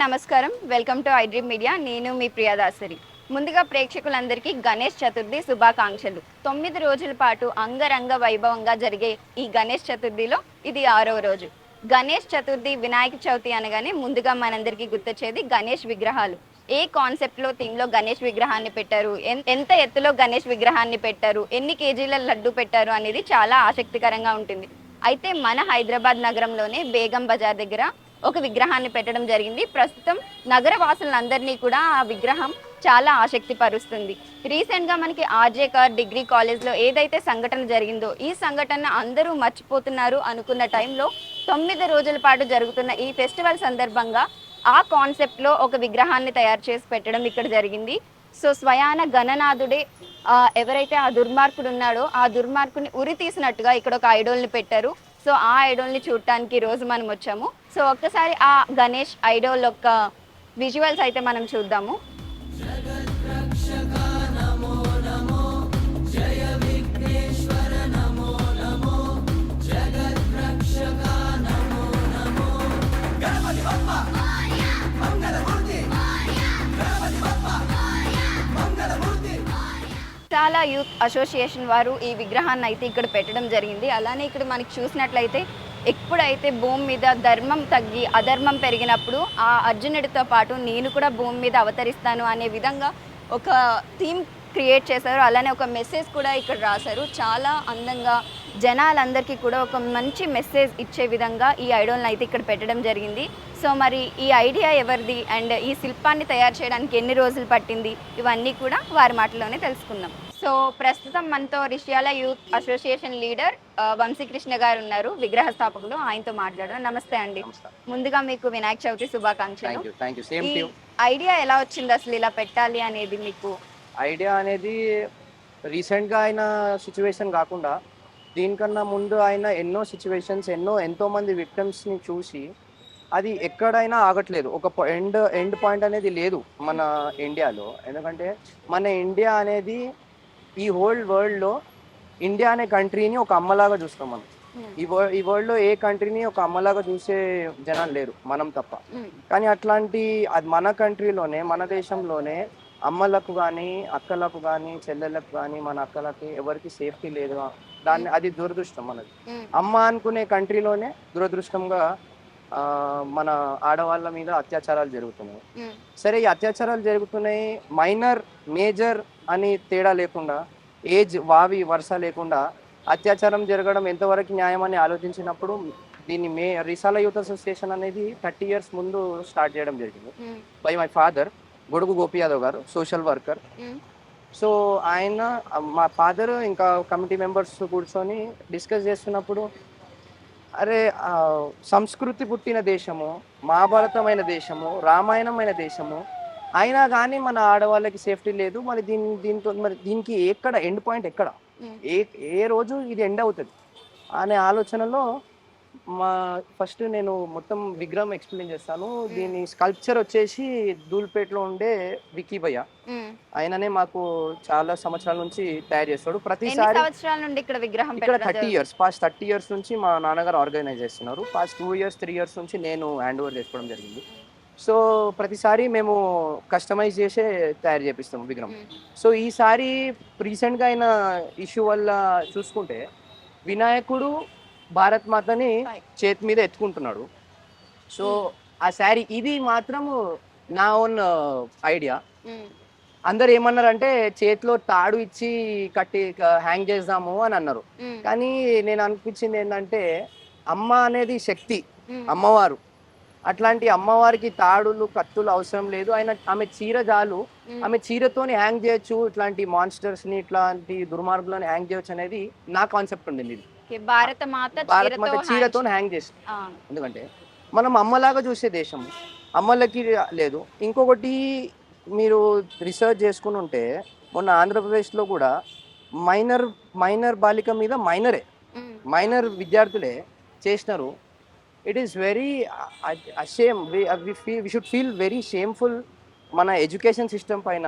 నమస్కారం. Welcome to iDream media. నేను మీ ప్రియాదాసరి ముందుగా ప్రేక్షకులందరికీ గణేష్ చతుర్థి శుభాకాంక్షలు. తొమ్మిది రోజుల పాటు అంగరంగ వైభవంగా జరిగే ఈ గణేష్ చతుర్థిలో ఇది ఆరవ రోజు. గణేష్ చతుర్థి వినాయక చవితి అనగానే ముందుగా మనందరికీ గుర్తొచ్చేది గణేష్ విగ్రహాలు. ఏ కాన్సెప్ట్లో గణేష్ విగ్రహాన్ని పెట్టారు? ఎంత ఎత్తులో గణేష్ విగ్రహాన్ని పెట్టారు? ఎన్ని కేజీల లడ్డు పెట్టారు అనేది చాలా ఆసక్తికరంగా ఉంటుంది. అయితే మన హైదరాబాద్ నగరంలోనే బేగం బజార్ దగ్గర ఒక విగ్రహాన్ని పెట్టడం జరిగింది. ప్రస్తుతం నగర వాసులందరినీ కూడా ఆ విగ్రహం చాలా ఆసక్తి పరుస్తుంది రీసెంట్గా మనకి ఆర్జే కార్ డిగ్రీ కాలేజ్లో ఏదైతే సంఘటన జరిగిందో ఈ సంఘటన అందరూ మర్చిపోతున్నారు అనుకున్న టైంలో తొమ్మిది రోజుల పాటు జరుగుతున్న ఈ ఫెస్టివల్ సందర్భంగా ఆ కాన్సెప్ట్లో ఒక విగ్రహాన్ని తయారు చేసి పెట్టడం ఇక్కడ జరిగింది. సో స్వయాన గణనాథుడే ఎవరైతే ఆ దుర్మార్గుడు ఉన్నాడో ఆ దుర్మార్గుని ఉరి తీసినట్టుగా ఇక్కడ ఒక ఐడోల్ని పెట్టారు. సో ఆ ఐడోల్ని చూడటానికి రోజు మనం వచ్చాము. సో ఒక్కసారి ఆ గణేష్ ఐడోల్ యొక్క విజువల్స్ అయితే మనం చూద్దాము. చాలా యూత్ అసోసియేషన్ వారు ఈ విగ్రహాన్ని అయితే ఇక్కడ పెట్టడం జరిగింది. అలానే ఇక్కడ మనకి చూసినట్లయితే ఎప్పుడైతే భూమి మీద ధర్మం తగ్గి అధర్మం పెరిగినప్పుడు ఆ అర్జునుడితో పాటు నేను కూడా భూమి మీద అవతరిస్తాను అనే విధంగా ఒక థీమ్ క్రియేట్ చేశారు. అలానే ఒక మెసేజ్ కూడా ఇక్కడ రాశారు. చాలా అందంగా జనాలందరికీ కూడా ఒక మంచి మెసేజ్ ఇచ్చే విధంగా ఈ ఐడోల్ని అయితే ఇక్కడ పెట్టడం జరిగింది. సో మరి ఈ ఐడియా ఎవరిది? అండ్ ఈ శిల్పాన్ని తయారు చేయడానికి ఎన్ని రోజులు పట్టింది? ఇవన్నీ కూడా వారి మాటలోనే తెలుసుకుందాం. సో ప్రస్తుతం మనతో Rishiyala youth association leader Vamshi Krishna గారు ఉన్నారు విగ్రహ స్థాపకులు. ఆయనతో మాట్లాడడం నమస్తే అండి. ముందుగా మీకు వినాయక చవితి శుభాకాంక్షలు. ఐడియా ఎలా వచ్చింది అసలు ఇలా పెట్టాలి అనేది మీకు? ఐడియా అనేది రీసెంట్గా అయిన సిచ్యువేషన్ కాకుండా దీనికన్నా ముందు అయిన ఎన్నో సిచ్యువేషన్స్ ఎన్నో ఎంతో మంది విక్టమ్స్ని చూసి అది ఎక్కడైనా ఆగట్లేదు. ఒక ఎండ్ ఎండ్ పాయింట్ అనేది లేదు మన ఇండియాలో ఎందుకంటే మన ఇండియా అనేది ఈ హోల్ వరల్డ్లో ఇండియా అనే కంట్రీని ఒక అమ్మలాగా చూస్తాం మనం. ఈ వరల్డ్ ఈ వరల్డ్లో ఏ కంట్రీని ఒక అమ్మలాగా చూసే జనాలు లేరు మనం తప్ప. మ్మ్. కానీ అట్లాంటి అది మన కంట్రీలోనే మన దేశంలోనే అమ్మలకు కానీ అక్కలకు కానీ చెల్లెళ్ళకు కానీ మన అక్కలకి ఎవరికి సేఫ్టీ లేదు. దాన్ని అది దురదృష్టం మనది. మ్మ్. అమ్మ అనుకునే కంట్రీలోనే దురదృష్టంగా మన ఆడవాళ్ళ మీద అత్యాచారాలు జరుగుతున్నాయి. సరే ఈ అత్యాచారాలు జరుగుతున్నాయి. మైనర్ మేజర్ అని తేడా లేకుండా ఏజ్ వావి వరుస లేకుండా అత్యాచారం జరగడం ఎంతవరకు న్యాయం అని ఆలోచించినప్పుడు దీన్ని మే రిసాల యూత్ అసోసియేషన్ అనేది థర్టీ ఇయర్స్ ముందు స్టార్ట్ చేయడం జరిగింది. బై మై ఫాదర్ గొడుగు గోపి యాదవ్ గారు సోషల్ వర్కర్. సో ఆయన మా ఫాదర్ ఇంకా కమిటీ మెంబర్స్ కూర్చొని డిస్కస్ చేస్తున్నప్పుడు అరే సంస్కృతి పుట్టిన దేశము మహాభారతమైన దేశము రామాయణమైన దేశము అయినా కానీ మన ఆడవాళ్ళకి సేఫ్టీ లేదు. మరి దీని దీంతో మరి దీనికి ఎక్కడ ఎండ్ పాయింట్ ఎక్కడ? మ్మ్. ఏ ఏ రోజు ఇది ఎండ్ అవుతుంది? అనే ఆలోచనలో మా ఫస్ట్ నేను మొత్తం విగ్రహం ఎక్స్ప్లెయిన్ చేస్తాను. దీని స్కల్ప్చర్ వచ్చేసి ధూల్పేటలో ఉండే వికీ భయ్య. మ్మ్. ఆయననే మాకు చాలా సంవత్సరాల నుంచి తయారు చేస్తాడు. ప్రతిసారి ఇక్కడ విగ్రహం ఇక్కడ thirty years past thirty years నుంచి మా నాన్నగారు ఆర్గనైజ్ చేస్తున్నారు. Past two years three years నుంచి నేను హ్యాండ్ ఓవర్ చేసుకోవడం జరిగింది. సో ప్రతిసారి మేము కస్టమైజ్ చేసే తయారు చేపిస్తాము విగ్రహం. సో ఈసారి రీసెంట్గా అయిన ఇష్యూ వల్ల చూసుకుంటే వినాయకుడు భారత్ మాతని చేతి మీద ఎత్తుకుంటున్నాడు సో ఆ శారీ ఇది మాత్రము నా ఓన్ ఐడియా. అందరు ఏమన్నారంటే చేతిలో తాడు ఇచ్చి కట్టి హ్యాంగ్ చేద్దాము అని అన్నారు. కానీ నేను అనిపించింది ఏంటంటే అమ్మ అనేది శక్తి మ్మ్. అమ్మవారు అట్లాంటి అమ్మవారికి తాడులు కత్తులు అవసరం లేదు. ఆయన ఆమె చీర చాలు. ఆమె చీరతోని హ్యాంగ్ చేయొచ్చు. ఇట్లాంటి మాన్స్టర్స్ని ఇట్లాంటి దుర్మార్గులను హ్యాంగ్ చేయొచ్చు అనేది నా కాన్సెప్ట్ ఉంది ఇది భారత మాత భారత్ చీరతో మాత చీరతో హ్యాంగ్ చేసి ఎందుకంటే మనం అమ్మలాగా చూసే దేశం. అమ్మలకి లేదు. ఇంకొకటి మీరు రీసెర్చ్ చేసుకుని ఉంటే మొన్న ఆంధ్రప్రదేశ్లో కూడా మైనర్ మైనర్ బాలిక మీద మైనరే. మైనర్ విద్యార్థులే చేసినారు. It is very ashamed we should feel very shameful మన ఎడ్యుకేషన్ సిస్టమ్ పైన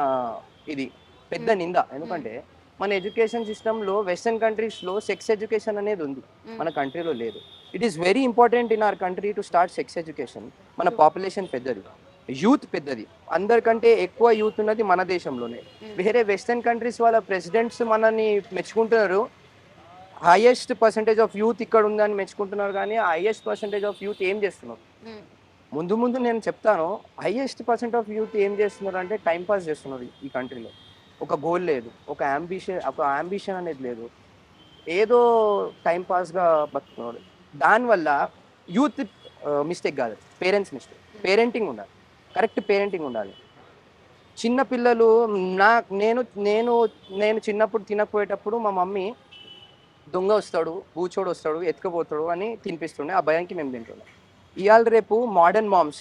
ఇది. పెద్ద నింద. ఎందుకంటే మన ఎడ్యుకేషన్ సిస్టంలో వెస్టర్న్ కంట్రీస్లో సెక్స్ ఎడ్యుకేషన్ అనేది ఉంది. మన కంట్రీలో లేదు. It is very important in our country to start sex education మన పాపులేషన్ పెద్దది. యూత్ పెద్దది. అందరికంటే ఎక్కువ యూత్ ఉన్నది మన దేశంలోనే. వేరే వెస్టర్న్ కంట్రీస్ వాళ్ళ ప్రెసిడెంట్స్ మనల్ని మెచ్చుకుంటున్నారు. హైయెస్ట్ పర్సంటేజ్ ఆఫ్ యూత్ ఇక్కడ ఉందని మెచ్చుకుంటున్నారు కానీ హైయెస్ట్ పర్సంటేజ్ ఆఫ్ యూత్ ఏం చేస్తున్నారు? ఉమ్, ముందు ముందు నేను చెప్తాను హైయెస్ట్ పర్సెంట్ ఆఫ్ యూత్ ఏం చేస్తున్నారు అంటే టైం పాస్ చేస్తున్నారు ఈ కంట్రీలో ఒక గోల్ లేదు ఒక అంబిషన్ ఒక అంబిషన్ అనేది లేదు. ఏదో టైం పాస్గా దానివల్ల యూత్ మిస్టేక్ కాదు పేరెంట్స్ మిస్టేక్ పేరెంటింగ్ ఉండాలి కరెక్ట్ పేరెంటింగ్ ఉండాలి. చిన్న పిల్లలు నా నేను నేను నేను చిన్నప్పుడు తినకపోయేటప్పుడు మా మమ్మీ దొంగ వస్తాడు బూచోడు వస్తాడు ఎత్తుకుపోతాడు అని తినిపిస్తుండే. ఆ భయానికి మేము తింటుండే ఇవాళ రేపు మోడర్న్ మామ్స్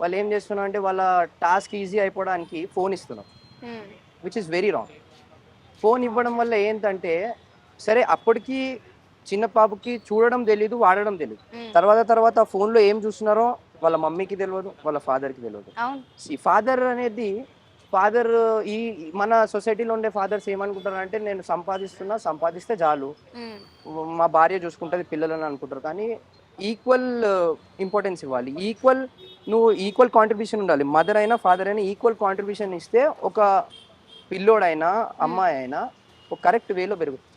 వాళ్ళు ఏం చేస్తున్నారు అంటే వాళ్ళ టాస్క్ ఈజీ అయిపోవడానికి ఫోన్ ఇస్తున్నారు ఉమ్, which is very wrong phone ఇవ్వడం వల్ల ఏంటంటే సరే అప్పటికి చిన్న పాపకి చూడడం తెలీదు వాడడం తెలీదు. ఉమ్, తర్వాత తర్వాత ఫోన్లో ఏం చూస్తున్నారో వాళ్ళ మమ్మీకి తెలియదు వాళ్ళ ఫాదర్కి తెలియదు ఈ ఫాదర్ అనేది ఫాదర్ ఈ మన సొసైటీలో ఉండే ఫాదర్స్ ఏమనుకుంటారు అంటే నేను సంపాదిస్తున్నా సంపాదిస్తే చాలు. మా భార్య చూసుకుంటుంది పిల్లలని అనుకుంటారు. కానీ ఈక్వల్ ఇంపార్టెన్స్ ఇవ్వాలి. ఈక్వల్ నువ్వు ఈక్వల్ కాంట్రిబ్యూషన్ ఉండాలి. మదర్ అయినా ఫాదర్ అయినా ఈక్వల్ కాంట్రిబ్యూషన్ ఇస్తే ఒక పిల్లోడైనా అమ్మాయి అయినా ఒక కరెక్ట్ వేలో పెరుగుతుంది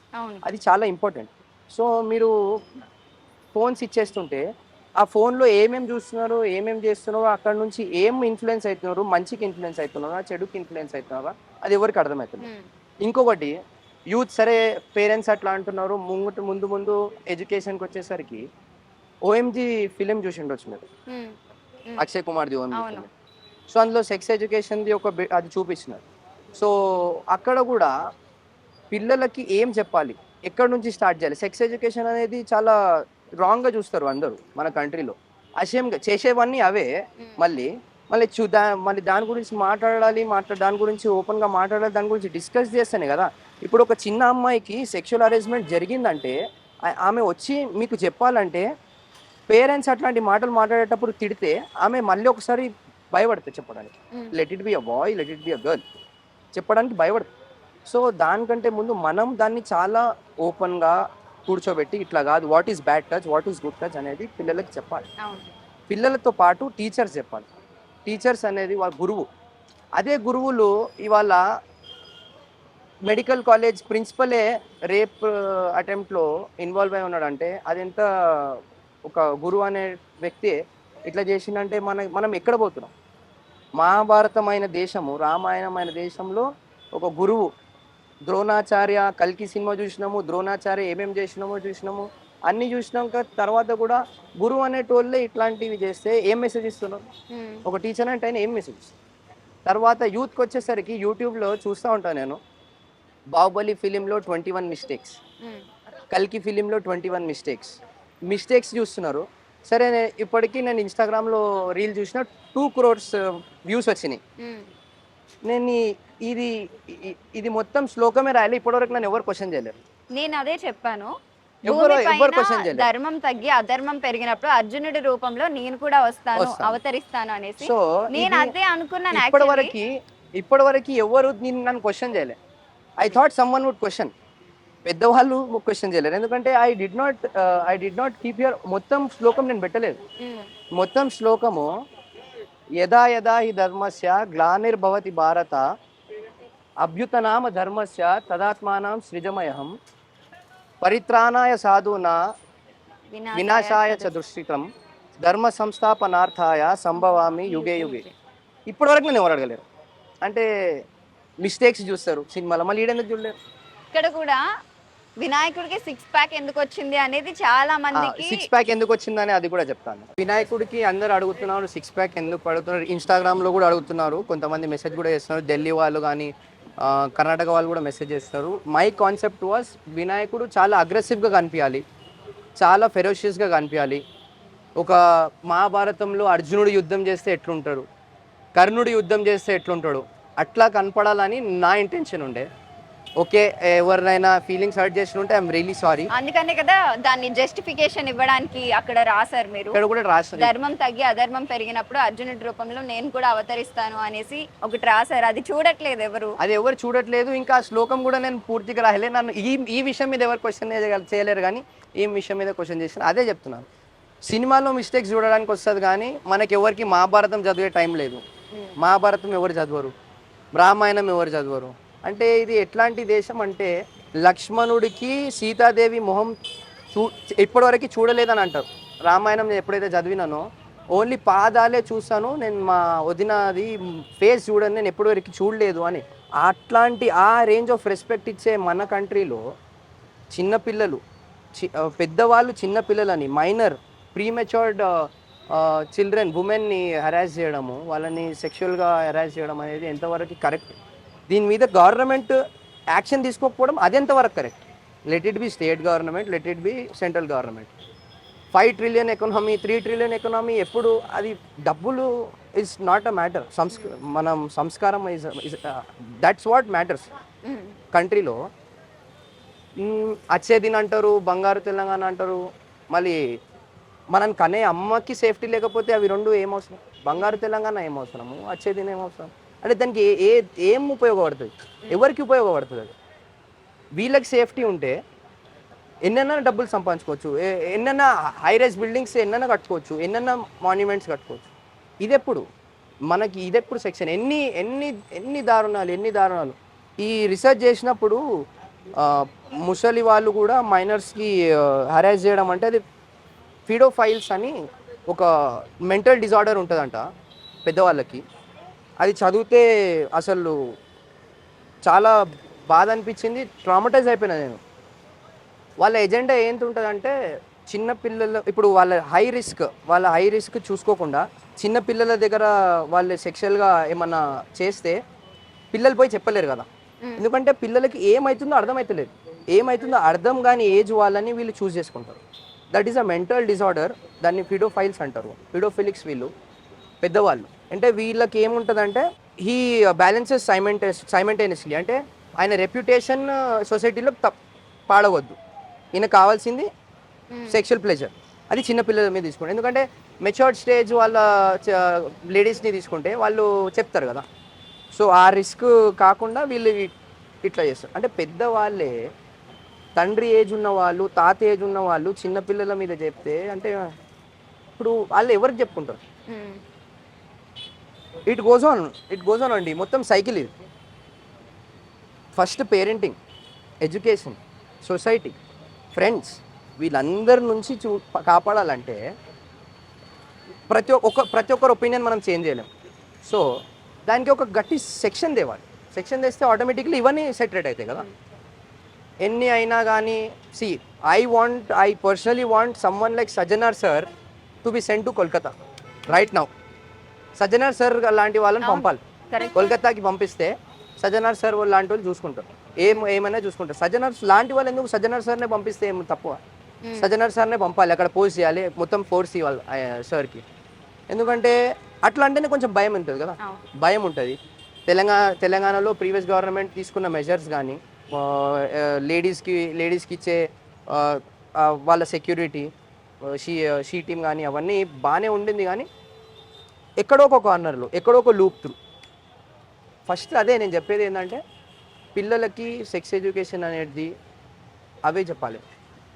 అది చాలా ఇంపార్టెంట్ సో మీరు ఫోన్స్ ఇచ్చేస్తుంటే ఆ ఫోన్లో ఏమేమి చూస్తున్నారు ఏమేమి చేస్తున్నారో అక్కడ నుంచి ఏం ఇన్ఫ్లుయెన్స్ అవుతున్నారు మంచికి ఇన్ఫ్లుయెన్స్ అవుతున్నారా చెడుకి ఇన్ఫ్లుయెన్స్ అవుతున్నారా అది ఎవరికి అర్థమవుతుంది ఇంకొకటి యూత్ సరే పేరెంట్స్ అట్లా అంటున్నారు ముందు ముందు ముందు ఎడ్యుకేషన్కి వచ్చేసరికి ఓఎంజీ ఫిలిం చూసి ఉండొచ్చు మీరు అక్షయ్ కుమార్ది ఓఎంజీ. ఫిలిం సో అందులో సెక్స్ ఎడ్యుకేషన్ది ఒక అది చూపిస్తున్నారు. సో అక్కడ కూడా పిల్లలకి ఏం చెప్పాలి? ఎక్కడి నుంచి స్టార్ట్ చేయాలి? సెక్స్ ఎడ్యుకేషన్ అనేది చాలా రాంగ్గా చూస్తారు అందరూ మన కంట్రీలో. అసేమ్గా చేసేవన్నీ అవే. మళ్ళీ మళ్ళీ చూ దా మళ్ళీ దాని గురించి మాట్లాడాలి మాట్లా దాని గురించి ఓపెన్గా మాట్లాడాలి దాని గురించి డిస్కస్ చేస్తేనే కదా. ఇప్పుడు ఒక చిన్న అమ్మాయికి సెక్షువల్ అరేంజ్మెంట్ జరిగిందంటే ఆమె వచ్చి మీకు చెప్పాలంటే పేరెంట్స్ అట్లాంటి మాటలు మాట్లాడేటప్పుడు తిడితే ఆమె మళ్ళీ ఒకసారి భయపడుతుంది చెప్పడానికి. Let it be a boy let it be a girl చెప్పడానికి భయపడుతుంది. సో దానికంటే ముందు మనం దాన్ని చాలా ఓపెన్గా కూర్చోబెట్టి ఇట్లా కాదు what is bad touch what is good touch అనేది పిల్లలకి చెప్పాలి. పిల్లలతో పాటు టీచర్స్ చెప్పాలి. టీచర్స్ అనేది వాళ్ళ గురువు. అదే గురువులు ఇవాళ మెడికల్ కాలేజ్ ప్రిన్సిపలే రేప్ అటెంప్ట్లో ఇన్వాల్వ్ అయి ఉన్నాడంటే అది ఎంత ఒక గురువు అనే వ్యక్తి ఇట్లా చేసిందంటే మన మనం ఎక్కడ పోతున్నాం? మహాభారతమైన దేశము రామాయణమైన దేశంలో ఒక గురువు ద్రోణాచార్య కల్కి సినిమా చూసినాము ద్రోణాచార్య ఏమేమి చేసినామో చూసినాము. అన్ని చూసినాక తర్వాత కూడా గురువు అనేటోళ్ళే ఇట్లాంటివి చేస్తే ఏం మెసేజ్ ఇస్తున్నారు ఉమ్, ఒక టీచర్ అంటే ఆయన ఏం మెసేజ్ తర్వాత యూత్కి వచ్చేసరికి యూట్యూబ్లో చూస్తూ ఉంటాను నేను. బాహుబలి ఫిలింలో ట్వంటీ వన్ మిస్టేక్స్ కల్కి ఫిలింలో ట్వంటీ వన్ మిస్టేక్స్ మిస్టేక్స్ చూస్తున్నారు. సరే ఇప్పటికీ నేను ఇన్స్టాగ్రామ్లో రీల్ చూసిన టూ క్రోర్స్ వ్యూస్ వచ్చినాయి. ఉమ్, నేను ఇది ఇది మొత్తం శ్లోకమే రాయాలి ఇప్పటివరకు నన్ను ఎవరు క్వశ్చన్ చేయలేరు. నేను అదే చెప్పాను. చేయలేరు. ధర్మం తగ్గి అధర్మం పెరిగినప్పుడు అర్జునుడి రూపంలో నేను కూడా వస్తాను వస్తాను. అవతరిస్తాను అనేసి. సో నేను అదే అనుకున్నాను ఇప్పటి actually. వరకు ఇప్పటి వరకు ఎవరు నేను నన్ను క్వశ్చన్ చేయలే. I thought someone would question పెద్దవాళ్ళు క్వశ్చన్ చేయలేరు. ఎందుకంటే I did not I did not keep your మొత్తం శ్లోకం నేను పెట్టలేదు. మొత్తం శ్లోకము యదా యదా హి ధర్మస్య గ్లానిర్భవతి భారత అభ్యుతనామ ధర్మస్య తదాత్మానం సృజమయహం పరిత్రాణాయ సాధూనా వినాశాయ చ దుష్కృతం ధర్మ సంస్థాపనార్థాయ సంభవామి యుగే యుగే. ఇప్పటివరకు నేను ఎవరు అడగలేరు? అంటే మిస్టేక్స్ చూస్తారు సినిమాలో మళ్ళీ ఈడెందుకు చూడలేరు? ఇక్కడ కూడా వినాయకుడికి సిక్స్ ప్యాక్ ఎందుకు వచ్చింది అనేది చాలా మందికి సిక్స్ ప్యాక్ ఎందుకు వచ్చిందని అది కూడా చెప్తాను. వినాయకుడికి అందరు అడుగుతున్నారు సిక్స్ ప్యాక్ ఎందుకు అడుగుతున్నారు ఇన్స్టాగ్రామ్లో కూడా అడుగుతున్నారు కొంతమంది మెసేజ్ కూడా చేస్తున్నారు. ఢిల్లీ వాళ్ళు కానీ కర్ణాటక వాళ్ళు కూడా మెసేజ్ చేస్తున్నారు మై కాన్సెప్ట్ వాస్ వినాయకుడు చాలా అగ్రెసివ్గా కనిపించాలి. చాలా ఫెరోషియస్గా కనిపించాలి. ఒక మహాభారతంలో అర్జునుడు యుద్ధం చేస్తే ఎట్లుంటాడు? కర్ణుడు యుద్ధం చేస్తే ఎట్లుంటాడు? అట్లా కనపడాలని నా ఇంటెన్షన్ ఉండే. ఓకే ఎవరినైనా ఫీలింగ్స్ హర్ట్ చేసి ఉంటే ఐఎమ్ రియలీ సారీ అందుకనే కదా దాన్ని జస్టిఫికేషన్ ఇవ్వడానికి అక్కడ రాశారు మీరు. ఇక్కడ కూడా రాస్తుంది ధర్మం తగ్గి అధర్మం పెరిగినప్పుడు అర్జునుడి రూపంలో నేను కూడా అవతరిస్తాను అనేసి ఒకటి రాశారు. అది చూడట్లేదు ఎవరు? అది ఎవరు చూడట్లేదు. ఇంకా శ్లోకం కూడా నేను పూర్తిగా రాయలే నన్ను ఈ ఈ విషయం మీద ఎవరు క్వశ్చన్ చేయలేరు కానీ ఈ విషయం మీద క్వశ్చన్ చేసిన. అదే చెప్తున్నాను. సినిమాలో మిస్టేక్స్ చూడడానికి వస్తుంది కానీ మనకి ఎవరికి మహాభారతం చదివే టైం లేదు. మహాభారతం ఎవరు చదవరు? రామాయణం ఎవరు చదవరు? అంటే ఇది ఎట్లాంటి దేశం అంటే లక్ష్మణుడికి సీతాదేవి మొహం చూ ఇప్పటివరకు చూడలేదని అంటారు. రామాయణం నేను ఎప్పుడైతే చదివినానో ఓన్లీ పాదాలే చూసాను నేను మా వదినది ఫేస్ చూడని నేను ఎప్పటివరకు చూడలేదు అని. అట్లాంటి ఆ రేంజ్ ఆఫ్ రెస్పెక్ట్ ఇచ్చే మన కంట్రీలో చిన్నపిల్లలు చి- పెద్దవాళ్ళు చిన్నపిల్లలని మైనర్ ప్రీమెచ్యూర్డ్ చిల్డ్రన్ ఉమెన్ని హెరాస్ చేయడము వాళ్ళని సెక్షువల్గా హెరాస్ చేయడం అనేది ఎంతవరకు కరెక్ట్ దీని మీద గవర్నమెంట్ యాక్షన్ తీసుకోకపోవడం అదెంతవరకు correct? Let it be state government let it be central government five trillion economy three trillion economy ఎప్పుడు అది డబ్బులు ఇస్ నాట్ అ మ్యాటర్ సంస్క మనం సంస్కారం ఇస్ దట్స్ వాట్ మ్యాటర్స్ కంట్రీలో అచ్చేదిన్ అంటారు బంగారు తెలంగాణ అంటారు మళ్ళీ మనం కనే అమ్మకి సేఫ్టీ లేకపోతే అవి రెండు ఏమవసరం బంగారు తెలంగాణ ఏమవసరము అచ్చేదిన్ ఏమవసరం అంటే దానికి ఏ ఏ ఏం ఉపయోగపడుతుంది? ఎవరికి ఉపయోగపడుతుంది అది? వీళ్ళకి సేఫ్టీ ఉంటే ఎన్నైనా డబ్బులు సంపాదించుకోవచ్చు. ఎన్నైనా హై రైజ్ బిల్డింగ్స్ ఎన్నైనా కట్టుకోవచ్చు. ఎన్నైనా మాన్యుమెంట్స్ కట్టుకోవచ్చు. ఇదెప్పుడు? మనకి ఇదెప్పుడు సెక్షన్? ఎన్ని ఎన్ని ఎన్ని దారుణాలు ఎన్ని దారుణాలు? ఈ రీసెర్చ్ చేసినప్పుడు ముసలి వాళ్ళు కూడా మైనర్స్కి హరాజ్ చేయడం అంటే అది ఫిడోఫైల్స్ అని ఒక మెంటల్ డిజార్డర్ ఉంటుందంట పెద్దవాళ్ళకి. అది చదివితే అసలు చాలా బాధ అనిపించింది ట్రామటైజ్ అయిపోయినా నేను. వాళ్ళ ఎజెండా ఏంటుంటుందంటే చిన్న పిల్లల ఇప్పుడు వాళ్ళ హై రిస్క్ వాళ్ళ హై రిస్క్ చూసుకోకుండా చిన్న పిల్లల దగ్గర వాళ్ళు సెక్షువల్గా ఏమన్నా చేస్తే పిల్లలు పోయి చెప్పలేరు కదా. ఎందుకంటే పిల్లలకి ఏమవుతుందో అర్థమవుతలేదు ఏమవుతుందో అర్థం కాని ఏజ్ వాళ్ళని వీళ్ళు చూస్ చేసుకుంటారు. That is a mental disorder దాన్ని ఫిడోఫైల్స్ అంటారు. ఫిడోఫిలిక్స్ వీళ్ళు పెద్దవాళ్ళు. అంటే వీళ్ళకి ఏముంటుందంటే హీ బ్యాలెన్సెస్ సైమెంటస్ సైమెంటేనియస్లీ అంటే ఆయన రెప్యుటేషన్ సొసైటీలో తప్ పాడవద్దు. ఈయన కావాల్సింది సెక్షువల్ ప్లెజర్ అది చిన్న పిల్లల మీద తీసుకోండి. ఎందుకంటే మెచ్యూర్డ్ స్టేజ్ వాళ్ళ లేడీస్ని తీసుకుంటే వాళ్ళు చెప్తారు కదా. సో ఆ రిస్క్ కాకుండా వీళ్ళు ఇట్లా చేస్తారు. అంటే పెద్దవాళ్ళే తండ్రి ఏజ్ ఉన్న వాళ్ళు తాత ఏజ్ ఉన్న వాళ్ళు చిన్న పిల్లల మీద చెప్తే అంటే ఇప్పుడు వాళ్ళు ఎవరికి చెప్పుకుంటారు? It goes on it goes on అండి. మొత్తం సైకిల్ ఇది. First parenting education society friends వీళ్ళందరి నుంచి చూ కాపాడాలంటే ప్రతి ఒక్క ప్రతి ఒక్కరు ఒపీనియన్ మనం చేంజ్ చేయలేం. సో దానికి ఒక గట్టి సెక్షన్ తేవాలి. సెక్షన్ తెస్తే ఆటోమేటిక్లీ ఇవన్నీ సెటరేట్ అవుతాయి కదా. ఎన్ని అయినా కానీ see I want I personally want someone like Sajjanar sir to be send to Kolkata right now Sajjanar sir లాంటి వాళ్ళని పంపాలి. కోల్కతాకి పంపిస్తే సజ్జనార్ సార్ వాళ్ళు లాంటి వాళ్ళు చూసుకుంటారు. ఏం ఏమైనా చూసుకుంటారు. సజ్జనార్ లాంటి వాళ్ళు ఎందుకు సజ్జనార్ సార్నే పంపిస్తే ఏం తక్కువ సజ్జనార్ సార్నే పంపాలి. అక్కడ పోస్ట్ చేయాలి. మొత్తం ఫోర్స్ ఇవ్వాలి సార్కి. ఎందుకంటే అట్లా అంటేనే కొంచెం భయం ఉంటుంది కదా. భయం ఉంటుంది. తెలంగాణ తెలంగాణలో ప్రీవియస్ గవర్నమెంట్ తీసుకున్న మెజర్స్ కానీ లేడీస్కి లేడీస్కి ఇచ్చే వాళ్ళ సెక్యూరిటీ షీ షీ టీమ్ కానీ అవన్నీ బాగానే ఉండింది కానీ ఎక్కడో ఒక కార్నర్లో ఎక్కడో ఒక లూప్ త్రూ ఫస్ట్ అదే నేను చెప్పేది ఏంటంటే పిల్లలకి సెక్స్ ఎడ్యుకేషన్ అనేది అవే చెప్పాలి.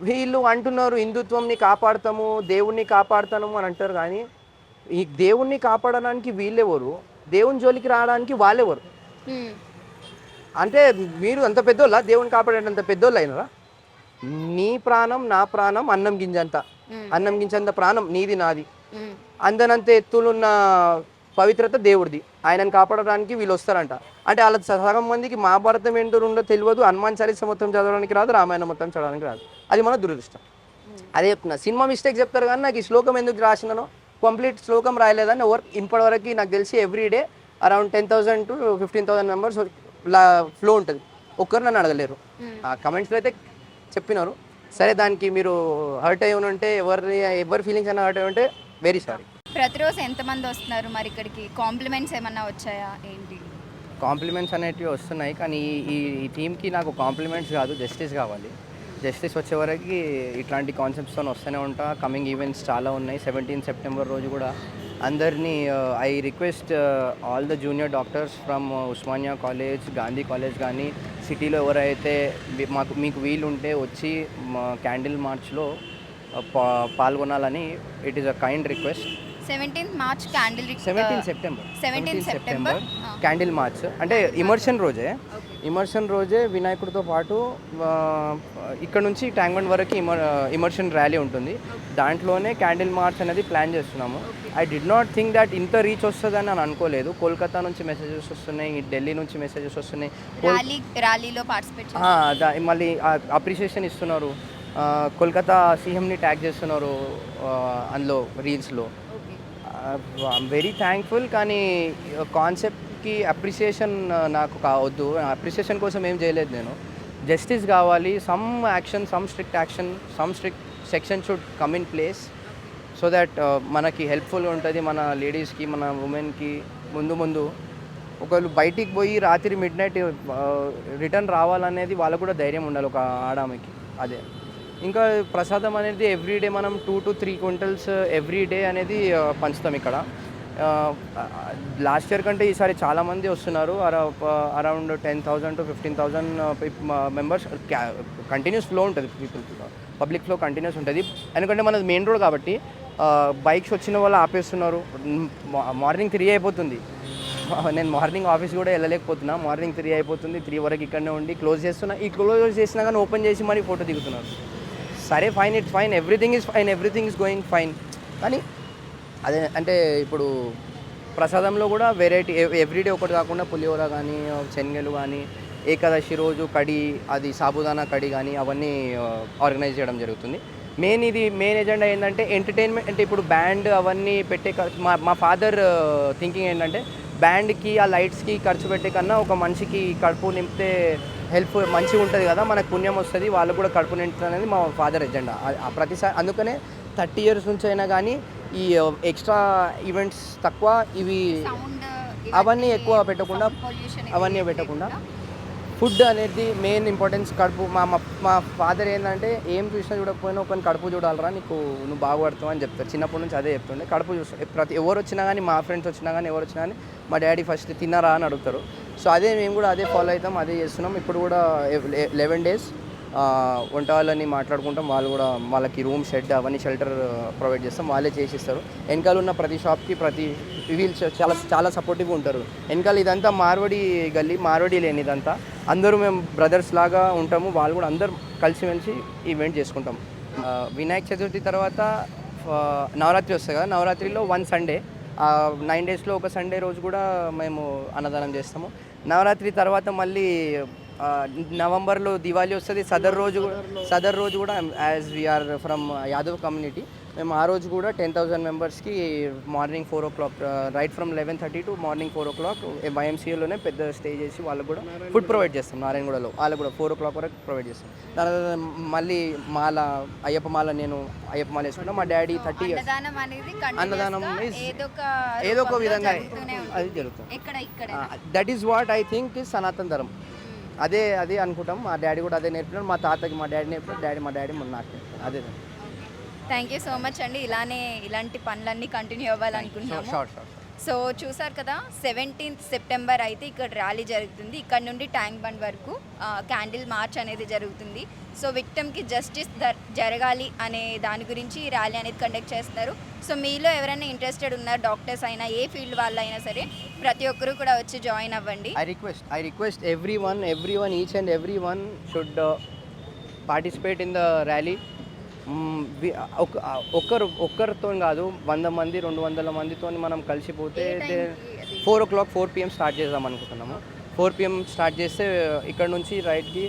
వీళ్ళు అంటున్నారు హిందుత్వంని కాపాడతాము దేవుణ్ణి కాపాడుతాము అని అంటారు కానీ ఈ దేవుణ్ణి కాపాడడానికి వీళ్ళెవరు? దేవుని జోలికి రావడానికి వాళ్ళెవరు? అంటే మీరు అంత పెద్దోళ్ళ? దేవుని కాపాడేంత పెద్దోళ్ళు అయినరా? నీ ప్రాణం నా ప్రాణం అన్నం గింజంత. అన్నం గింజంత ప్రాణం నీది నాది. అందనంత ఎత్తులున్న పవిత్రత దేవుడిది. ఆయనను కాపాడడానికి వీళ్ళు వస్తారంట అంటే వాళ్ళ సగం మందికి మహాభారతం ఏంటో ఉండో తెలియదు. హనుమాన్ చాలీస మొత్తం చదవడానికి రాదు. రామాయణం మొత్తం చదవడానికి రాదు. అది మన దురదృష్టం. అదే చెప్తున్నా. సినిమా మిస్టేక్ చెప్తారు కానీ నాకు ఈ శ్లోకం ఎందుకు రాసినానో కంప్లీట్ శ్లోకం రాయలేదని ఎవరు ఇప్పటివరకు నాకు తెలిసి every day around ten thousand to fifteen thousand members flow ఉంటుంది. ఒక్కరు నన్ను అడగలేరు. ఆ కమెంట్స్లో అయితే చెప్పినారు. సరే దానికి మీరు హర్ట్ అయి ఉంటే ఎవరి ఎవరి ఫీలింగ్స్ అయినా హర్ట్ అయి ఉంటే వెరీ సారీ ప్రతిరోజు ఎంతమంది వస్తున్నారు? మరి ఇక్కడికి కాంప్లిమెంట్స్ ఏమన్నా వచ్చాయా? ఏంటి? కాంప్లిమెంట్స్ అనేటివి వస్తున్నాయి. కానీ ఈ ఈ టీంకి నాకు కాంప్లిమెంట్స్ కాదు జస్టిస్ కావాలి. జస్టిస్ వచ్చే వరకు ఇట్లాంటి కాన్సెప్ట్స్తో వస్తూనే ఉంటా. కమింగ్ ఈవెంట్స్ చాలా ఉన్నాయి. సెవెంటీన్ సెప్టెంబర్ రోజు కూడా అందరినీ I request all the junior doctors from Osmania college Gandhi college కానీ సిటీలో ఎవరైతే మాకు మీకు వీలు ఉంటే వచ్చి మా క్యాండిల్ మార్చ్లో పాల్గొనాలని it is a kind request seventeenth March candle seventeen September 17 September candle march అంటే ఇమర్షన్ రోజే. ఇమర్షన్ రోజే వినాయకుడితో పాటు ఇక్కడ నుంచి ట్యాంక్ బండ్ వరకు ఇమర్ ఇమర్షన్ ర్యాలీ ఉంటుంది. దాంట్లోనే క్యాండిల్ మార్చ్ అనేది ప్లాన్ చేస్తున్నాము. I did not think that ఇంత రీచ్ వస్తుందని నేను అనుకోలేదు. కోల్కతా నుంచి మెసేజెస్ వస్తున్నాయి ఢిల్లీ నుంచి మెసేజెస్ వస్తున్నాయి. ర్యాలీలో పార్టిసిపేట్ మళ్ళీ అప్రిషియేషన్ ఇస్తున్నారు. కోల్కతా సీఎంని ట్యాగ్ చేస్తున్నారు అందులో రీల్స్లో. ఐఎమ్ వెరీ థ్యాంక్ఫుల్ కానీ కాన్సెప్ట్కి అప్రిసియేషన్ నాకు కావద్దు అప్రిసియేషన్ కోసం ఏం చేయలేదు నేను. జస్టిస్ కావాలి some action some strict action some strict section should come in place. So that మనకి హెల్ప్ఫుల్గా ఉంటుంది మన లేడీస్కి మన ఉమెన్కి ముందు ముందు. ఒకళ్ళు బయటికి పోయి రాత్రి మిడ్ నైట్ రిటర్న్ రావాలనేది వాళ్ళకు కూడా ధైర్యం ఉండాలి ఒక ఆడామెకి. అదే. ఇంకా ప్రసాదం అనేది ఎవ్రీడే మనం two to three quintals every day అనేది uh, పంచుతాం ఇక్కడ. Uh, uh, లాస్ట్ ఇయర్ కంటే ఈసారి చాలామంది వస్తున్నారు. Around ten thousand to fifteen thousand members continues flow ఉంటుంది పీపుల్ పబ్లిక్ ఫ్లో కంటిన్యూస్ ఉంటుంది. ఎందుకంటే మనది మెయిన్ రోడ్ కాబట్టి బైక్స్ వచ్చిన వాళ్ళు ఆపేస్తున్నారు. మార్నింగ్ త్రీ అయిపోతుంది. నేను మార్నింగ్ ఆఫీస్ కూడా వెళ్ళలేకపోతున్నా. మార్నింగ్ త్రీ అయిపోతుంది. త్రీ వరకు ఇక్కడనే ఉండి క్లోజ్ చేస్తున్నా. ఈ క్లోజ్ చేసినా కానీ ఓపెన్ చేసి మరీ ఫోటో దిగుతున్నారు. సరే fine it's fine everything is fine everything is going fine కానీ అదే అంటే ఇప్పుడు ప్రసాదంలో కూడా వెరైటీ ఎవ్రీడే ఒకటి కాకుండా పులిహోర కానీ శనగలు కానీ ఏకాదశి రోజు కడి అది సాబుదానా కడి కానీ అవన్నీ ఆర్గనైజ్ చేయడం జరుగుతుంది. మెయిన్ ఇది మెయిన్ ఎజెండా ఏంటంటే ఎంటర్టైన్మెంట్ అంటే ఇప్పుడు బ్యాండ్ అవన్నీ పెట్టే ఖర్చు- మా మా ఫాదర్ థింకింగ్ ఏంటంటే బ్యాండ్కి ఆ లైట్స్కి ఖర్చు పెట్టే కన్నా ఒక మనిషికి కడుపు నింపితే హెల్ప్ మంచిగా ఉంటుంది కదా మనకు పుణ్యం వస్తుంది వాళ్ళు కూడా కడుపు నింపుతుంది అనేది మా ఫాదర్ ఎజెండా ప్రతిసారి అందుకనే థర్టీ ఇయర్స్ నుంచి అయినా కానీ ఈ ఎక్స్ట్రా ఈవెంట్స్ తక్కువ ఇవి అవన్నీ ఎక్కువ పెట్టకుండా అవన్నీ పెట్టకుండా ఫుడ్ అనేది మెయిన్ ఇంపార్టెన్స్ కడుపు మా మా- మా ఫాదర్ ఏంటంటే ఏం చూసినా చూడకపోయినా ఒక కడుపు చూడాలరా నీకు నువ్వు బాగుపడతావు అని చెప్తారు. చిన్నప్పటి నుంచి అదే చెప్తుండే. కడుపు చూస్తా ప్రతి ఎవరు వచ్చినా కానీ మా ఫ్రెండ్స్ వచ్చినా కానీ ఎవరు వచ్చినా కానీ మా డాడీ ఫస్ట్ తిన్నారా అని అడుగుతారు. సో అదే మేము కూడా అదే ఫాలో అవుతాం అదే చేస్తున్నాం. ఇప్పుడు కూడా లెవెన్ డేస్ వంట వాళ్ళని మాట్లాడుకుంటాం. వాళ్ళు కూడా వాళ్ళకి రూమ్ షెడ్ అవన్నీ షెల్టర్ ప్రొవైడ్ చేస్తాం. వాళ్ళే చేసిస్తారు. వెనకాల ఉన్న ప్రతి షాప్కి ప్రతి వీళ్ళు చాలా చాలా సపోర్టివ్గా ఉంటారు. వెనకాల ఇదంతా మార్వడి గల్లీ మార్వడి లేని ఇదంతా. అందరూ మేము బ్రదర్స్ లాగా ఉంటాము. వాళ్ళు కూడా అందరూ కలిసిమెలిసి ఈవెంట్ చేసుకుంటాం. వినాయక చతుర్థి తర్వాత నవరాత్రి వస్తుంది కదా. నవరాత్రిలో వన్ సండే నైన్ డేస్లో ఒక సండే రోజు కూడా మేము అన్నదానం చేస్తాము. నవరాత్రి తర్వాత మళ్ళీ నవంబర్లో దివాళీ వస్తుంది. సదర్ రోజు కూడా సదర్ రోజు కూడా as we are from Yadav community. మేము ఆ రోజు కూడా టెన్ థౌసండ్ మెంబర్స్కి morning four o'clock right from eleven thirty to morning four o'clock వైఎంసీఏలోనే పెద్ద స్టే చేసి వాళ్ళకు కూడా ఫుడ్ ప్రొవైడ్ చేస్తాం నారాయణగూడలో. వాళ్ళకు కూడా ఫోర్ ఓ క్లాక్ వరకు ప్రొవైడ్ చేస్తాం. తర్వాత మళ్ళీ మాల అయ్యప్ప మాల నేను అయ్యప్ప మాల వేసుకుంటా. మా డాడీ థర్టీ ఇయర్స్. అన్నదానం ఏదో ఒక విధంగా. అది జరుగుతుంది. That is what I think is సనాతన ధర్మం. అదే అదే అనుకుంటాం. మా డాడీ కూడా అదే నేర్పినాడు మా తాతకి మా డాడీ నేర్పినాడు డాడీ మా డాడీ మొన్న నాకు అదే థ్యాంక్ యూ సో మచ్ అండి. ఇలానే ఇలాంటి పనులన్నీ కంటిన్యూ అవ్వాలనుకుంటున్నాము సో చూసారు కదా సెవెంటీన్త్ సెప్టెంబర్ అయితే ఇక్కడ ర్యాలీ జరుగుతుంది. ఇక్కడ నుండి ట్యాంక్ బండ్ వరకు క్యాండిల్ మార్చ్ అనేది జరుగుతుంది. సో విక్టమ్కి జస్టిస్ జరగాలి అనే దాని గురించి ఈ ర్యాలీ అనేది కండక్ట్ చేస్తున్నారు. సో మీలో ఎవరైనా ఇంట్రెస్టెడ్ ఉన్నారు డాక్టర్స్ అయినా ఏ ఫీల్డ్ వాళ్ళు అయినా సరే ప్రతి ఒక్కరూ కూడా వచ్చి జాయిన్ అవ్వండి. I request I request every one every one each and every one should participate in the rally ఒక్కరు ఒక్కరితో కాదు వంద మంది రెండు వందల మందితో మనం కలిసిపోతే four o'clock four PM start చేద్దాం అనుకుంటున్నాము. ఫోర్ పిఎం స్టార్ట్ చేస్తే ఇక్కడ నుంచి రైట్కి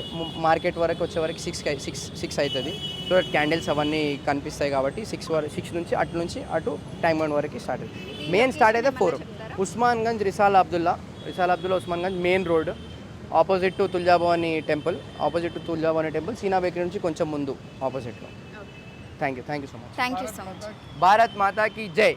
మార్కెట్ వరకు వచ్చే వరకు సిక్స్ సిక్స్ సిక్స్ అవుతుంది. సో క్యాండిల్స్ అవన్నీ కనిపిస్తాయి కాబట్టి సిక్స్ వరకు సిక్స్ నుంచి అటు నుంచి అటు టైం వన్ వరకు స్టార్ట్ అవుతుంది. మెయిన్ స్టార్ట్ అయితే four. Osmanganj Risala Abdullah Risala Abdullah Osmanganj main road. Opposite to Tuljabhavani temple opposite to Tuljabhavani temple Seena bakery నుంచి కొంచెం ముందు ఆపోజిట్లో. Thank you thank you so much thank you so much Bharat Mata की जय